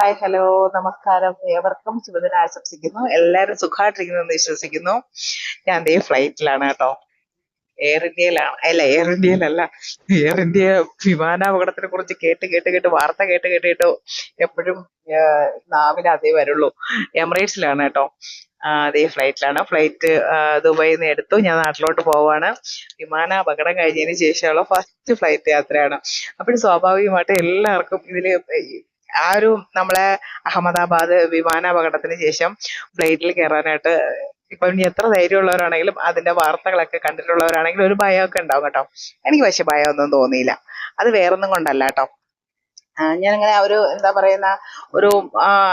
Hi hello നമസ്കാരം. ഏവർക്കും ശുഭദിനം ആശംസിക്കുന്നു. എല്ലാവരും സുഖമായിട്ടിരിക്കുന്നു എന്ന് വിശ്വസിക്കുന്നു. ഞാൻ ദേ ഫ്ലൈറ്റിലാണ് കേട്ടോ. എയർ ഇന്ത്യയിലാണ് അല്ല എയർ ഇന്ത്യയിലല്ല എയർ ഇന്ത്യ വിമാനാപകടത്തിനെ കുറിച്ച് കേട്ട് കേട്ട് കേട്ട് വാർത്ത കേട്ട് കേട്ടിട്ട് കേട്ടോ എപ്പോഴും നാവിന് അതേ വരുള്ളൂ. എമിറേറ്റ്സിലാണ് കേട്ടോ. അതേ ഫ്ലൈറ്റിലാണ് ഫ്ലൈറ്റ് ദുബായിൽ നിന്ന് എടുത്തു. ഞാൻ നാട്ടിലോട്ട് പോവാണ്. വിമാന അപകടം കഴിഞ്ഞതിന് ശേഷമുള്ള ഫസ്റ്റ് ഫ്ലൈറ്റ് യാത്രയാണ്. അപ്പോൾ സ്വാഭാവികമായിട്ട് എല്ലാവർക്കും ഇതിൽ ഈ ആ ഒരു നമ്മളെ അഹമ്മദാബാദ് വിമാനാപകടത്തിന് ശേഷം ഫ്ലൈറ്റിൽ കയറാനായിട്ട് ഇപ്പൊ ഇനി എത്ര ധൈര്യമുള്ളവരാണെങ്കിലും അതിന്റെ വാർത്തകളൊക്കെ കണ്ടിട്ടുള്ളവരാണെങ്കിലും ഒരു ഭയമൊക്കെ ഉണ്ടാവും കേട്ടോ. എനിക്ക് പക്ഷെ ഭയമൊന്നും തോന്നിയില്ല. അത് വേറൊന്നും കൊണ്ടല്ല കേട്ടോ. ഞാനങ്ങനെ ഒരു എന്താ പറയുന്ന ഒരു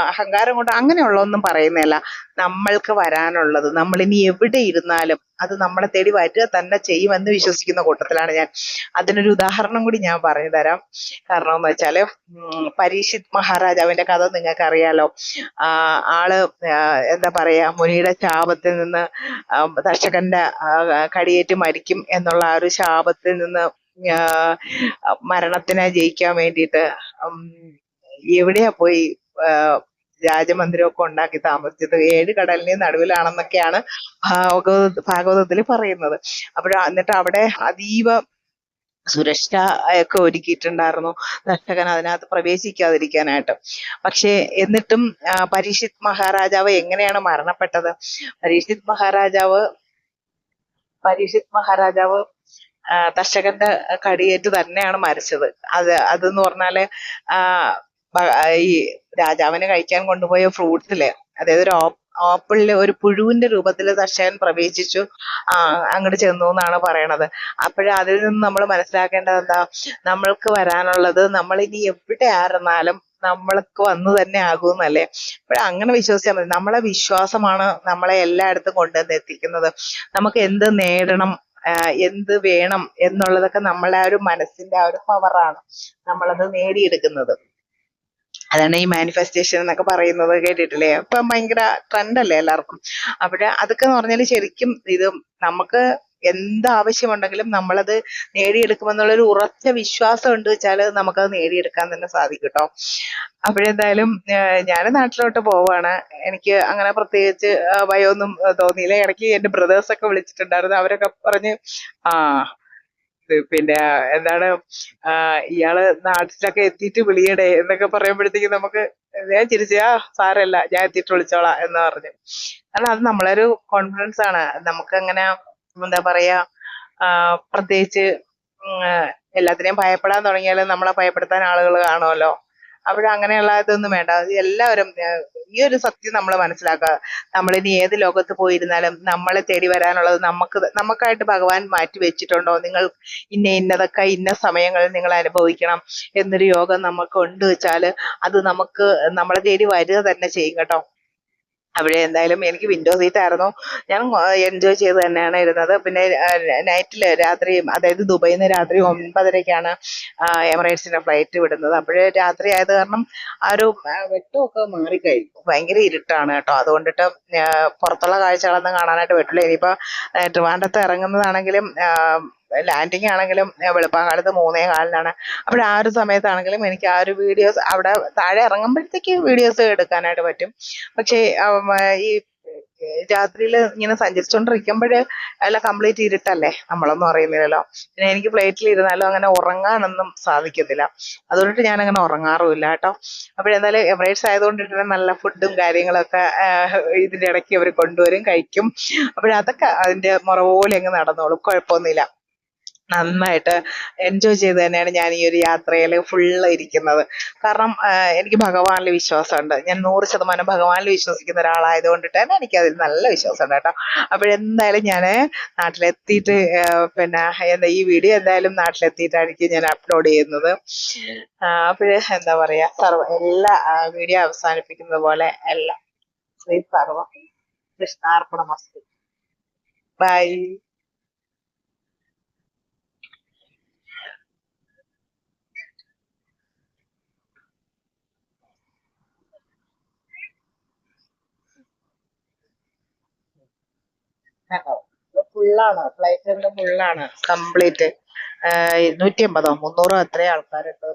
അഹങ്കാരം കൊണ്ട് അങ്ങനെയുള്ള ഒന്നും പറയുന്നില്ല നമ്മൾക്ക് വരാനുള്ളത് നമ്മൾ ഇനി എവിടെ ഇരുന്നാലും അത് നമ്മളെ തേടി വരിക തന്നെ ചെയ്യുമെന്ന് വിശ്വസിക്കുന്ന കൂട്ടത്തിലാണ് ഞാൻ. അതിനൊരു ഉദാഹരണം കൂടി ഞാൻ പറഞ്ഞു തരാം. കാരണം എന്ന് വെച്ചാൽ പരീക്ഷിത് മഹാരാജാവിന്റെ കഥ നിങ്ങൾക്ക് അറിയാലോ ആൾ എന്താ പറയാ മുനിയുടെ ശാപത്തിൽ നിന്ന് ദർശകന്റെ കടിയേറ്റ് മരിക്കും എന്നുള്ള ആ ഒരു ശാപത്തിൽ നിന്ന് മരണത്തിനെ ജയിക്കാൻ വേണ്ടിയിട്ട് എവിടെയാ പോയി രാജമന്ദിരമൊക്കെ ഉണ്ടാക്കി താമസിച്ചത്? ഏഴ് കടലിന് നടുവിലാണെന്നൊക്കെയാണ് ഭാഗവത ഭാഗവതത്തിൽ പറയുന്നത്. അപ്പോഴ എന്നിട്ട് അവിടെ അതീവ സുരക്ഷ ഒക്കെ ഒരുക്കിയിട്ടുണ്ടായിരുന്നു. ദർശകൻ അതിനകത്ത് പ്രവേശിക്കാതിരിക്കാനായിട്ട്. പക്ഷേ എന്നിട്ടും പരീക്ഷിത് മഹാരാജാവ് എങ്ങനെയാണ് മരണപ്പെട്ടത്? പരീക്ഷിത് മഹാരാജാവ് പരീക്ഷിത് മഹാരാജാവ് ആ, ദർശകന്റെ കടിയേറ്റ് തന്നെയാണ് മരിച്ചത്. അത് അതെന്ന് പറഞ്ഞാൽ ഈ രാജാവിന് കഴിക്കാൻ കൊണ്ടുപോയ ഫ്രൂട്ട്സിൽ അതായത് ഒരു ഓ- ആപ്പിളിൽ ഒരു പുഴുവിന്റെ രൂപത്തിൽ കർഷകൻ പ്രവേശിച്ചു. ആ അങ്ങോട്ട് ചെന്നു എന്നാണ് പറയണത്. അപ്പോഴ അതിൽ നിന്ന് നമ്മൾ മനസ്സിലാക്കേണ്ടത് എന്താ? നമ്മൾക്ക് വരാനുള്ളത് നമ്മൾ ഇനി എവിടെ ആയിരുന്നാലും നമ്മൾക്ക് വന്നു തന്നെ ആകുമെന്നല്ലേ അപ്പോൾ അങ്ങനെ വിശ്വസിച്ചാൽ മതി. നമ്മളെ വിശ്വാസമാണ് നമ്മളെ എല്ലായിടത്തും കൊണ്ടുവന്ന് എത്തിക്കുന്നത്. നമുക്ക് എന്ത് നേടണം എന്ത് വേണം എന്നുള്ളതൊക്കെ നമ്മളെ ആ ഒരു മനസ്സിന്റെ ആ ഒരു പവറാണ് നമ്മളത് നേടിയെടുക്കുന്നത്. അതാണ് ഈ മാനിഫെസ്റ്റേഷൻ എന്നൊക്കെ പറയുന്നത് കേട്ടിട്ടില്ലേ? അപ്പൊ ഭയങ്കര ട്രെൻഡ് അല്ലേ എല്ലാവർക്കും? അപ്പോഴ് അതൊക്കെ എന്ന് പറഞ്ഞാൽ ശരിക്കും ഇത് നമുക്ക് എന്ത് ആവശ്യമുണ്ടെങ്കിലും നമ്മളത് നേടിയെടുക്കുമെന്നുള്ളൊരു ഉറച്ച വിശ്വാസം ഉണ്ട് വെച്ചാൽ നമുക്കത് നേടിയെടുക്കാൻ തന്നെ സാധിക്കും കേട്ടോ അപ്പോഴെന്തായാലും ഞാൻ നാട്ടിലോട്ട് പോവാണ്. എനിക്ക് അങ്ങനെ പ്രത്യേകിച്ച് ഭയമൊന്നും തോന്നിയില്ല. ഇടയ്ക്ക് എന്റെ ബ്രദേഴ്സ് ഒക്കെ വിളിച്ചിട്ടുണ്ടായിരുന്നു. അവരൊക്കെ പറഞ്ഞ് ആ പിന്നെ എന്താണ് ഇയാൾ നാട്ടിലൊക്കെ എത്തിയിട്ട് വിളിയടേ എന്നൊക്കെ പറയുമ്പോഴത്തേക്ക് നമുക്ക് ഞാൻ ചിരിച്ചാ സാരല്ല ഞാൻ എത്തിയിട്ട് വിളിച്ചോളാം എന്ന് പറഞ്ഞു. കാരണം അത് നമ്മളൊരു കോൺഫിഡൻസ് ആണ്. നമുക്ക് അങ്ങനെ എന്താ പറയാ പ്രത്യേകിച്ച് എല്ലാത്തിനെയും ഭയപ്പെടാൻ തുടങ്ങിയാൽ നമ്മളെ ഭയപ്പെടുത്താൻ ആളുകൾ കാണുമല്ലോ അവിടെ അങ്ങനെയുള്ള ഇതൊന്നും വേണ്ട. എല്ലാവരും ഈ ഒരു സത്യം നമ്മൾ മനസ്സിലാക്കുക നമ്മളിനി ഏത് ലോകത്ത് പോയിരുന്നാലും നമ്മളെ തേടി വരാനുള്ളത് നമുക്ക് നമുക്കായിട്ട് ഭഗവാൻ മാറ്റി വെച്ചിട്ടുണ്ടോ? നിങ്ങൾ ഇന്ന ഇന്നതൊക്കെ ഇന്ന സമയങ്ങളിൽ നിങ്ങൾ അനുഭവിക്കണം എന്നൊരു യോഗം നമുക്ക് ഉണ്ട് വെച്ചാൽ അത് നമുക്ക് നമ്മളെ തേടി വരിക തന്നെ ചെയ്യും കേട്ടോ. അവിടെ എന്തായാലും എനിക്ക് വിൻഡോ സീറ്റ് ആയിരുന്നു. ഞാൻ എൻജോയ് ചെയ്ത് തന്നെയാണ് ഇരുന്നത്. പിന്നെ നൈറ്റിൽ രാത്രി അതായത് ദുബൈയിൽ നിന്ന് രാത്രി ഒൻപതരയ്ക്കാണ് എമിറേറ്റ്സിന്റെ ഫ്ലൈറ്റ് വിടുന്നത്. അപ്പോഴേ രാത്രി ആയത് കാരണം ആ ഒരു വെട്ടമൊക്കെ മാറിക്കഴിഞ്ഞു. ഭയങ്കര ഇരുട്ടാണ് കേട്ടോ. അതുകൊണ്ടിട്ട് പുറത്തുള്ള കാഴ്ചകളൊന്നും കാണാനായിട്ട് പറ്റില്ല. ഇനിയിപ്പോ ട്രിവാൻഡത്ത് ഇറങ്ങുന്നതാണെങ്കിലും ലാൻഡിങ് ആണെങ്കിലും വെളുപ്പാങ്കാലത്ത് മൂന്നേ കാലിനാണ്. അപ്പോൾ ആ ഒരു സമയത്താണെങ്കിലും എനിക്ക് ആ ഒരു വീഡിയോസ് അവിടെ താഴെ ഇറങ്ങുമ്പോഴത്തേക്ക് വീഡിയോസ് എടുക്കാനായിട്ട് പറ്റും. പക്ഷേ ഈ രാത്രിയിൽ ഇങ്ങനെ സഞ്ചരിച്ചുകൊണ്ടിരിക്കുമ്പോൾ അല്ല കംപ്ലീറ്റ് ഇരുട്ടല്ലേ? നമ്മളൊന്നും അറിയുന്നില്ലല്ലോ. പിന്നെ എനിക്ക് ഫ്ലൈറ്റിൽ ഇരുന്നാലും അങ്ങനെ ഉറങ്ങാനൊന്നും സാധിക്കത്തില്ല. അതുകൊണ്ട് ഞാൻ അങ്ങനെ ഉറങ്ങാറുമില്ല കേട്ടോ. അപ്പോഴെന്തായാലും എമിറേറ്റ്സ് ആയതുകൊണ്ട് തന്നെ നല്ല ഫുഡും കാര്യങ്ങളൊക്കെ ഇതിന്റെ ഇടയ്ക്ക് അവർ കൊണ്ടുവരും കഴിക്കും. അപ്പോഴതൊക്കെ അതിന്റെ മുറ പോലെ അങ്ങ് നടന്നോളും. കുഴപ്പമൊന്നുമില്ല. നന്നായിട്ട് എൻജോയ് ചെയ്ത് തന്നെയാണ് ഞാൻ ഈ ഒരു യാത്രയിൽ ഫുള്ള് ഇരിക്കുന്നത്. കാരണം എനിക്ക് ഭഗവാനിൽ വിശ്വാസമുണ്ട്. ഞാൻ നൂറ് ശതമാനം ഭഗവാനിൽ വിശ്വസിക്കുന്ന ഒരാളായത് കൊണ്ടിട്ട് തന്നെ എനിക്ക് അതിൽ നല്ല വിശ്വാസമുണ്ട് കേട്ടോ. അപ്പോഴെന്തായാലും ഞാൻ നാട്ടിലെത്തിയിട്ട് പിന്നെ എന്താ ഈ വീഡിയോ എന്തായാലും നാട്ടിലെത്തിയിട്ടായിരിക്കും ഞാൻ അപ്ലോഡ് ചെയ്യുന്നത്. അപ്പോഴ് എന്താ പറയാ സർവ എല്ലാ വീഡിയോ അവസാനിപ്പിക്കുന്നത് പോലെ എല്ലാം ശ്രീ സർവ കൃഷ്ണാർപ്പണമസ്തു ബൈ ഫുള്ളാണ് ഫ്ലൈറ്റിന്റെ ഫുള്ളാണ് കംപ്ലീറ്റ്. നൂറ്റി എൺപതോ മുന്നൂറോ എത്രയോ ആൾക്കാരുണ്ട്